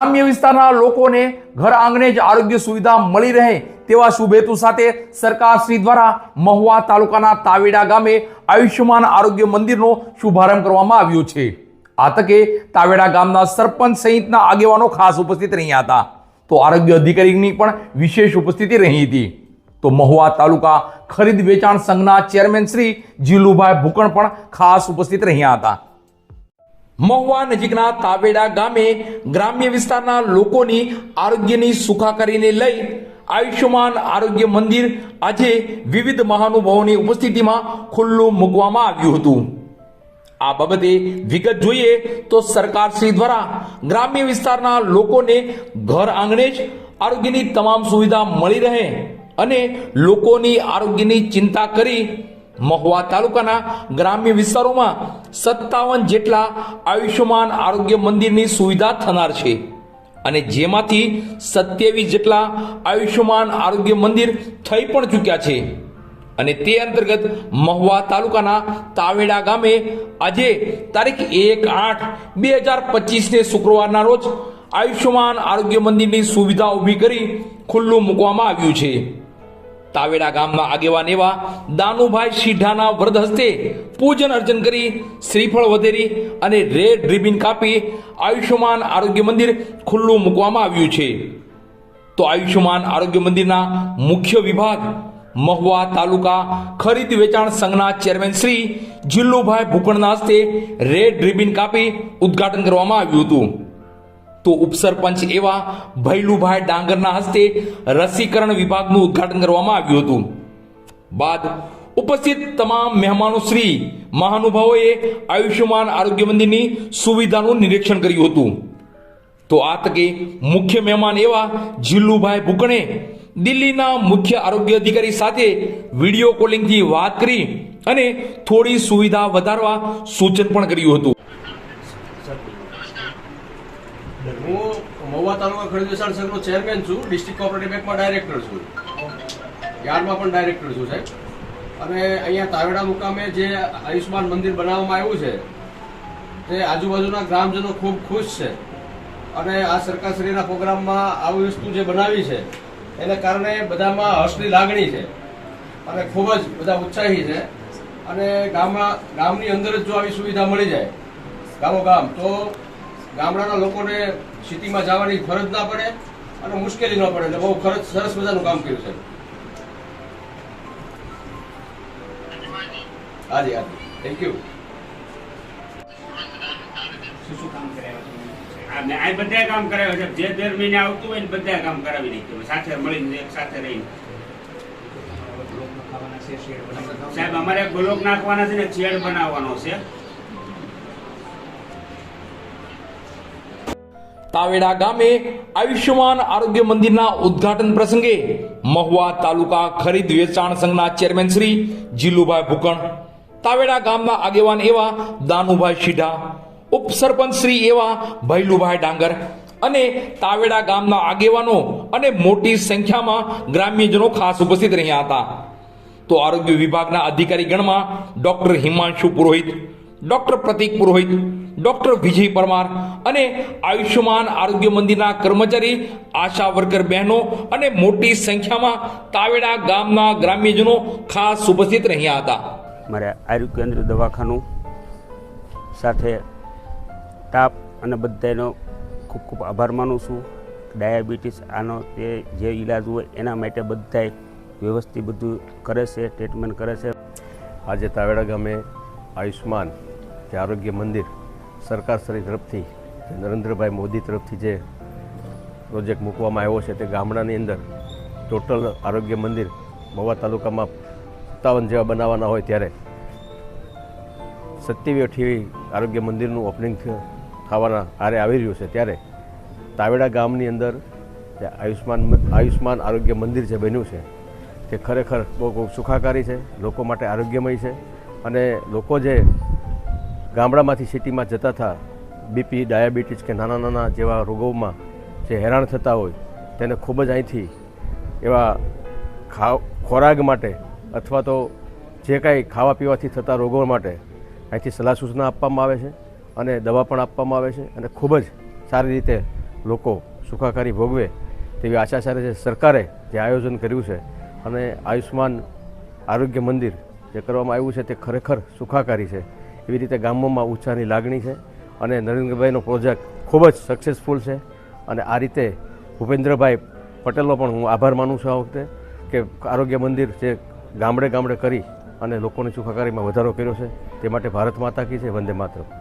ગ્રામ્ય વિસ્તારના લોકોને ઘર આંગણે જ આરોગ્ય સુવિધા મળી રહે તેવા શુભેતુ સાથે સરકાર શ્રી દ્વારા મહુવા તાલુકાના તાવેડા ગામે આયુષ્યમાન આરોગ્ય મંદિરનો શુભારંભ કરવામાં આવ્યો છે. આ તકે તાવેડા ગામના સરપંચ સહિતના આગેવાનો ખાસ ઉપસ્થિત રહ્યા હતા. તો આરોગ્ય અધિકારીની પણ વિશેષ ઉપસ્થિતિ રહી હતી. તો મહુવા તાલુકા ખરીદ વેચાણ સંઘના ચેરમેન શ્રી જીલુભાઈ ભૂકણ પણ ખાસ ઉપસ્થિત રહ્યા હતા. મહુવા નજીકના તાવેડા ગામે ગ્રામ્ય વિસ્તારના લોકોની આરોગ્યની સુખાકારીને લઈ આયુષ્યમાન આરોગ્ય મંદિર આજે વિવિધ મહાનુભાવોની ઉપસ્થિતિમાં ખુલ્લું મૂકવામાં આવ્યું હતું. આ બાબતે વિગત જોઈએ તો સરકાર શ્રી દ્વારા ગ્રામ્ય વિસ્તારના લોકોને ઘર આંગણે જ આરોગ્યની તમામ સુવિધા મળી રહે અને લોકોની આરોગ્યની ચિંતા કરી મહુવા તાલુકાના ગ્રામ્ય વિસ્તારોમાં સત્તાવન જેટલા આયુષ્યમાન આરોગ્ય મંદિરની સુવિધા થનાર છે. અને જેમાંથી સત્યાવીસ જેટલા આયુષ્યમાન આરોગ્ય મંદિર થઈ પણ ચૂક્યા છે. અને તે અંતર્ગત મહુવા તાલુકાના તાવેડા ગામે આજે તારીખ એક આઠ બે હજાર પચીસને શુક્રવારના રોજ આયુષ્યમાન આરોગ્ય મંદિરની સુવિધા ઊભી કરી ખુલ્લું મૂકવામાં આવ્યું છે. તાવેડા ગામમાં આગેવાન એવા દાનુભાઈ શીઢાના વરદ હસ્તે પૂજન અર્ચન કરી, શ્રીફળ વધેરી અને રેડ રિબિન કાપી આયુષ્યમાન આરોગ્ય મંદિર ખુલ્લું મૂકવામાં આવ્યું છે. તો આયુષ્યમાન આરોગ્ય મંદિરના મુખ્ય વિભાગ, મહુવા તાલુકા ખરીદ વેચાણ સંઘના ચેરમેન શ્રી જીલ્લુભાઈ ભૂકણના હસ્તે રેડ રિબિન કાપી ઉદ્ઘાટન કરવામાં આવ્યું હતું. તો ઉપસરપંચ એવા ભૈલુભાઈ ડાંગરના હસ્તે રસીકરણ વિભાગનું ઉદ્ઘાટન કરવામાં આવ્યું હતું. બાદ ઉપસ્થિત તમામ મહેમાનો શ્રી મહાનુભાવોએ આયુષ્યમાન આરોગ્ય મંદિરની સુવિધાનું નિરીક્ષણ કર્યું હતું. તો આ તકે મુખ્ય મહેમાન એવા જીલ્લુભાઈ ભૂકણે દિલ્હીના મુખ્ય આરોગ્ય અધિકારી સાથે વીડિયો કોલિંગથી વાત કરી અને થોડી સુવિધા વધારવા સૂચન પણ કર્યું હતું હું મહુવા તાલુકા ખરીદ વેચાણ સંઘનો ચેરમેન છું ડિસ્ટ્રિક્ટ કોઓપરેટિવ બેંકમાં ડાયરેક્ટર છું. યાર્ડમાં પણ ડાયરેક્ટર છું, સાહેબ. અને અહીંયા તાવેડા મુકામે જે આયુષ્માન મંદિર બનાવવામાં આવ્યું છે, તે આજુબાજુના ગ્રામજનો ખૂબ ખુશ છે. અને આ સરકારશ્રીના પ્રોગ્રામમાં આવી વસ્તુ જે બનાવી છે, એને કારણે બધામાં હર્ષની લાગણી છે. અને ખૂબ જ બધા ઉત્સાહી છે. અને ગામમાં, ગામની અંદર જ જો આવી સુવિધા મળી જાય, ગામો ગામ, તો ગામડાના લોકોને સિટીમાં જવાની ફરજ ના પડે અને મુશ્કેલી ન પડે. એટલે બહુ ખરચ સરસ મજાનું કામ કર્યું છે. હાજી હાજી. થેન્ક યુ શું શું કામ કરાવ્યા આ બધા કામ કરાવ્યા છે. જે દર મહિને આવતું હોય ને બધા કામ કરાવી નાખ્યું સાથે મળીને એક સાથે રહીને. સાહેબ અમારે બ્લોક નાખવાના છે ને ચેડ બનાવવાનો છે. તાવેડા ગામે આયુષ્યમાન આરોગ્ય મંદિરના ઉદ્ઘાટન પ્રસંગે મહુવા તાલુકા ખરીદ વેચાણ સંઘના ચેરમેન શ્રી જીલુભાઈ ભૂકણ, તાવેડા ગામના આગેવાન એવા દાનુભાઈ શીઢા, ઉપસરપંચ શ્રી એવા ભૈલુભાઈ ડાંગર અને તાવેડા ગામના આગેવાનો અને મોટી સંખ્યામાં ગ્રામ્યજનો ખાસ ઉપસ્થિત રહ્યા હતા. તો આરોગ્ય વિભાગના અધિકારી ગણમાં doctor Himanshu Purohit, doctor Pratik Purohit doctor Vijay Parmar અને આયુષ્યમાન આરોગ્ય મંદિરના કર્મચારી આશા વર્કર બહેનો અને મોટી સંખ્યામાં તાવેડા ગામના ગ્રામ્યજનો ખાસ ઉપસ્થિત રહ્યા હતા. મારે આરોગ્ય કેન્દ્ર દવાખાનું સાથે તાપ અને બધાનો ખૂબ ખૂબ આભાર માનું છું. ડાયાબિટીસ આનો તે જે ઈલાજ હોય એના માટે બધાય વ્યવસ્થિત બધું કરે છે ટ્રીટમેન્ટ કરે છે. આજે તાવેડા ગામે આયુષ્માન જે આરોગ્ય મંદિર સરકારશ્રી તરફથી નરેન્દ્રભાઈ મોદી તરફથી જે પ્રોજેક્ટ મૂકવામાં આવ્યો છે તે ગામડાની અંદર ટોટલ આરોગ્ય મંદિર મહુવા તાલુકામાં સત્તાવન જેવા બનાવવાના હોય ત્યારે સત્યાવી અઠ્યાવી આરોગ્ય મંદિરનું ઓપનિંગ થવાના આરે આવી રહ્યું છે. ત્યારે તાવેડા ગામની અંદર જે આયુષ્માન આયુષ્માન આરોગ્ય મંદિર જે બન્યું છે, તે ખરેખર બહુ સુખાકારી છે, લોકો માટે આરોગ્યમય છે અને લોકો જે ગામડામાંથી સિટીમાં જતા હતા બીપી, ડાયાબિટીસ કે નાના નાના જેવા રોગોમાં જે હેરાન થતા હોય, તેને ખૂબ જ અહીંથી એવા ખાવ, ખોરાક માટે અથવા તો જે કાંઈ ખાવા પીવાથી થતા રોગો માટે અહીંથી સલાહ સૂચના આપવામાં આવે છે અને દવા પણ આપવામાં આવે છે અને ખૂબ જ સારી રીતે લોકો સુખાકારી ભોગવે તેવી આશા સાથે છે સરકારે જે આયોજન કર્યું છે અને આયુષ્માન આરોગ્ય મંદિર જે કરવામાં આવ્યું છે તે ખરેખર સુખાકારી છે. એવી રીતે ગામોમાં ઉત્સાહની લાગણી છે અને નરેન્દ્રભાઈનો પ્રોજેક્ટ ખૂબ જ સક્સેસફુલ છે. અને આ રીતે ભૂપેન્દ્રભાઈ પટેલનો પણ હું આભાર માનું છું આ વખતે કે આરોગ્ય મંદિર જે ગામડે ગામડે કરી અને લોકોની સુખાકારીમાં વધારો કર્યો છે, તે માટે ભારત માતા કી છે વંદે માતરમ.